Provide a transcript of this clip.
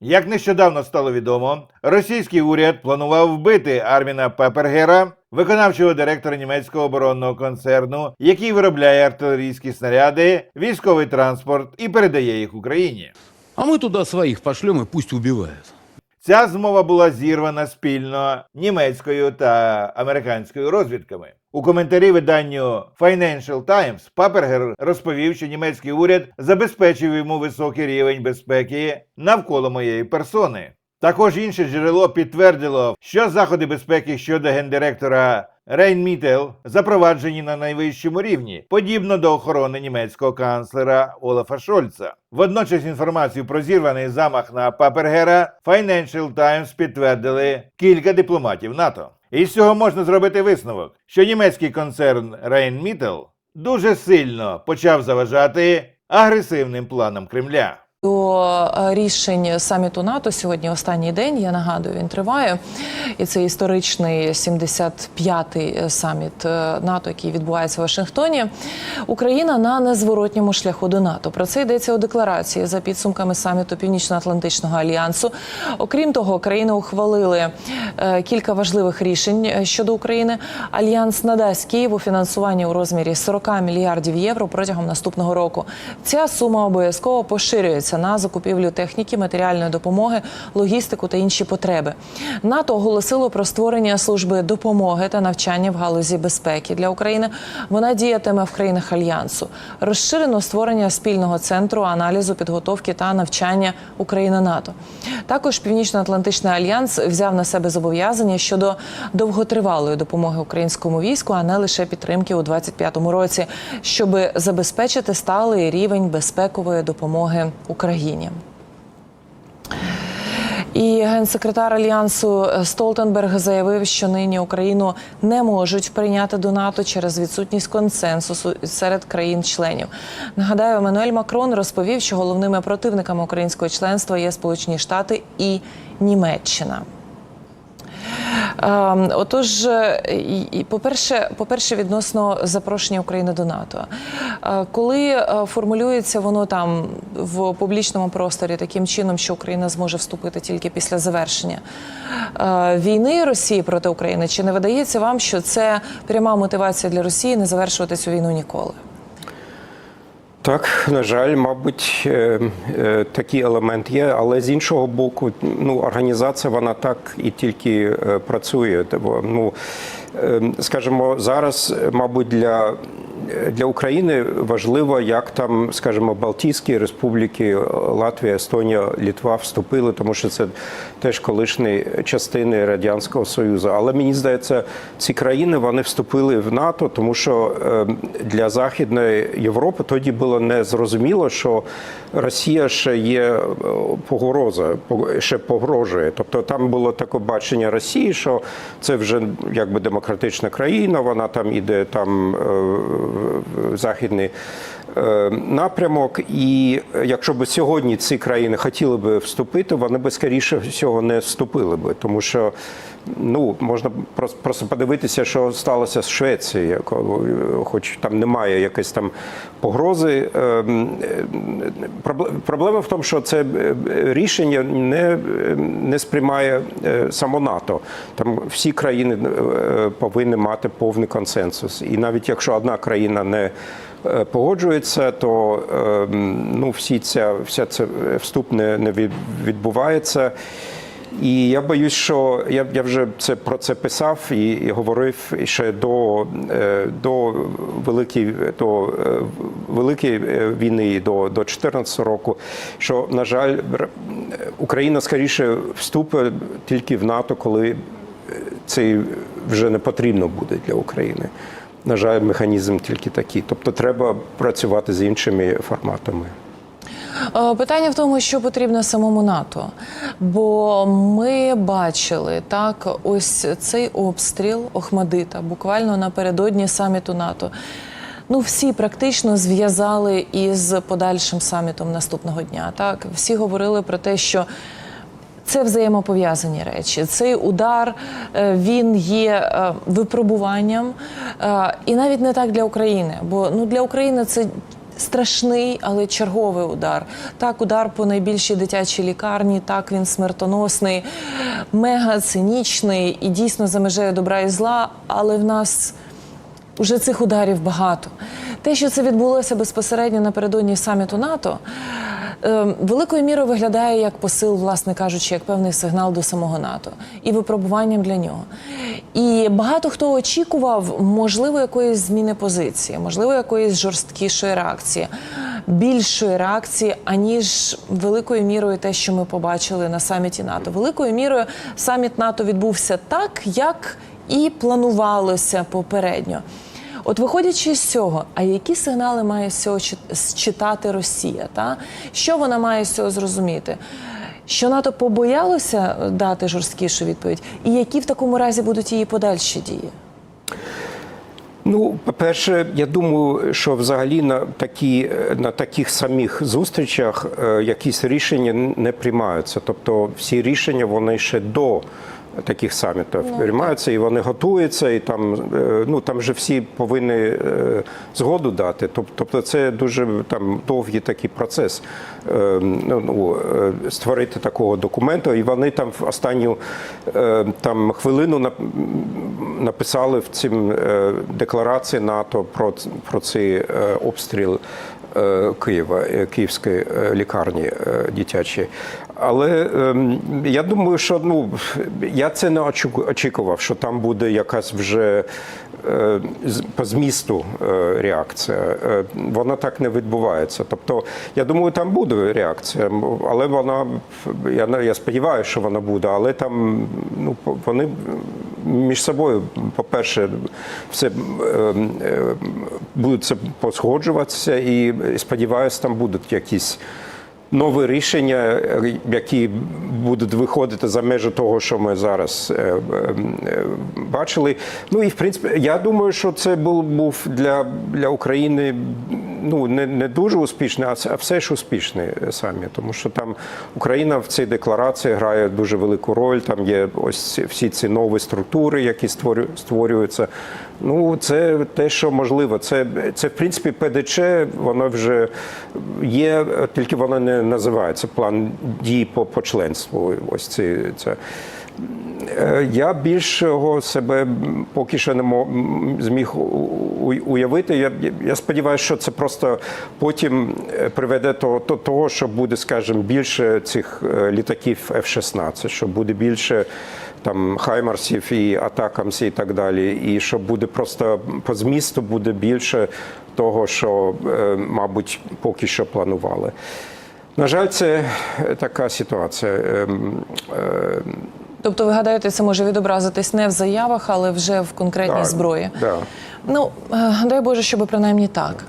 Як нещодавно стало відомо, російський уряд планував вбити Арміна Пепергера, виконавчого директора німецького оборонного концерну, який виробляє артилерійські снаряди, військовий транспорт і передає їх Україні. А мы туда своих пошлем и пусть убивают. Ця змова була зірвана спільно німецькою та американською розвідками. У коментарі виданню Financial Times Папергер розповів, що німецький уряд забезпечив йому високий рівень безпеки навколо моєї персони. Також інше джерело підтвердило, що заходи безпеки щодо гендиректора Рейнмітел запроваджені на найвищому рівні, подібно до охорони німецького канцлера Олафа Шольца. Водночас інформацію про зірваний замах на Папергера Financial Times підтвердили кілька дипломатів НАТО. Із цього можна зробити висновок, що німецький концерн Rheinmetall дуже сильно почав заважати агресивним планам Кремля. До е, рішень саміту НАТО сьогодні останній день. Я нагадую, він триває. І це історичний 75-й саміт е, НАТО, який відбувається в Вашингтоні. Україна на незворотньому шляху до НАТО. Про це йдеться у декларації за підсумками саміту Північно-Атлантичного альянсу. Окрім того, країни ухвалили е, кілька важливих рішень е, щодо України. Альянс надасть Києву фінансування у розмірі 40 мільярдів євро протягом наступного року. Ця сума обов'язково поширюється на закупівлю техніки, матеріальної допомоги, логістику та інші потреби. НАТО оголосило про створення служби допомоги та навчання в галузі безпеки для України. Вона діятиме в країнах альянсу. Розширено створення спільного центру аналізу, підготовки та навчання Україна НАТО. Також Північно-Атлантичний альянс взяв на себе зобов'язання щодо довготривалої допомоги українському війську, а не лише підтримки у 2025 році, щоб забезпечити сталий рівень безпекової допомоги Україні. І генсекретар альянсу Столтенберг заявив, що нині Україну не можуть прийняти до НАТО через відсутність консенсусу серед країн-членів. Нагадаю, Еммануель Макрон розповів, що головними противниками українського членства є Сполучені Штати і Німеччина. Ем, Отож, е, і- і, по-перше, по-перше, відносно запрошення України до НАТО. Е, Коли е, формулюється воно там в публічному просторі таким чином, що Україна зможе вступити тільки після завершення війни Росії проти України, чи не видається вам, що це пряма мотивація для Росії не завершувати цю війну ніколи? Так, на жаль, мабуть, е, е, такий елемент є, але з іншого боку, ну організація вона так і тільки е, працює. Тобто, ну е, скажімо, зараз, мабуть, для. Для України важливо, як там, скажімо, Балтійські республіки, Латвія, Естонія, Літва вступили, тому що це теж колишні частини Радянського Союзу. Але мені здається, ці країни вони вступили в НАТО, тому що е, для Західної Європи тоді було не зрозуміло, що Росія ще є е, погроза, пог- ще погрожує. Тобто там було таке бачення Росії, що це вже якби демократична країна, вона там іде там е, західний напрямок. І якщо б сьогодні ці країни хотіли би вступити, вони би скоріше всього не вступили би, тому що. Ну, можна просто, подивитися, що сталося з Швецією, е, хоч там немає якоїсь там погрози. Ем, е, пробле- Проблема в тому, що це е, рішення не, е, не сприймає е, само НАТО. Там всі країни е, повинні мати повний консенсус. І навіть якщо одна країна не е, погоджується, то ем, ну, всі ця, вся це вступ не, не відбувається. І я боюсь, що я, я вже це про це писав і, і говорив ще до, е, до великої до е, великої е, війни до, до 2014 року. Що на жаль, Україна скоріше вступить тільки в НАТО, коли е, це вже не потрібно буде для України. На жаль, механізм тільки такий. Тобто треба працювати з іншими форматами. Е, Питання в тому, що потрібно самому НАТО. Бо ми бачили так, ось цей обстріл Охмадита буквально напередодні саміту НАТО. Ну, всі практично зв'язали із подальшим самітом наступного дня. Так, всі говорили про те, що це взаємопов'язані речі. Цей удар е, він є е, випробуванням, е, і навіть не так для України. Бо ну для України це страшний, але черговий удар. Так, удар по найбільшій дитячій лікарні, так він смертоносний, мега цинічний і дійсно за межею добра і зла, але в нас. Уже цих ударів багато. Те, що це відбулося безпосередньо напередодні саміту НАТО, великою мірою виглядає як посил, власне кажучи, як певний сигнал до самого НАТО і випробуванням для нього. І багато хто очікував, можливо, якоїсь зміни позиції, можливо, якоїсь жорсткішої реакції, більшої реакції, аніж великою мірою те, що ми побачили на саміті НАТО. Великою мірою саміт НАТО відбувся так, як і планувалося попередньо. От виходячи з цього, а які сигнали має з цього чит- считати Росія? Та? Що вона має з цього зрозуміти? Що НАТО побоялося дати жорсткішу відповідь, і які в такому разі будуть її подальші дії? Ну, по-перше, я думаю, що взагалі на такі на таких самих зустрічах е, якісь рішення не приймаються. Тобто всі рішення вони ще до таких самітів. Приймаються, і вони готуються, і там е, ну там же всі повинні е, згоду дати. Тобто, це дуже там довгий такий процес е, ну, ну, е, створити такого документу, і вони там в останню там хвилину нап- написали в цім е, декларації НАТО про, про цей обстріл Києва, е, Київської е, лікарні е, дитячої. Але ем, я думаю, що ну я це не очікував, що там буде якась вже е, по змісту е, реакція. Е, Вона так не відбувається. Тобто, я думаю, там буде реакція, але вона я сподіваюся, що вона буде, але там ну вони між собою, по-перше, все е, е, будуть це посходжуватися, і сподіваюся, там будуть якісь. Нові рішення, які будуть виходити за межі того, що ми зараз е, е, бачили. Ну і в принципі, я думаю, що це був для, для України ну не, не дуже успішний, а все ж успішний е, самі, тому що там Україна в цій декларації грає дуже велику роль. Там є ось всі ці нові структури, які створюються. Ну, це те, що можливо. Це, це в принципі ПДЧ, воно вже є, тільки воно не називається план дій по, по членству. Ось це. це. Е, Я більшого себе поки що не зміг уявити. Я, я сподіваюся, що це просто потім е, приведе до, того, що буде, скажімо, більше цих е, літаків F-16, що буде більше там хаймарсів і атакамсів і так далі. І що буде просто по змісту буде більше того, що, мабуть, поки що планували. На жаль, це така ситуація. Тобто, ви гадаєте, це може відобразитись не в заявах, але вже в конкретній Так, зброї? да. Ну е, дай Боже, щоб принаймні так.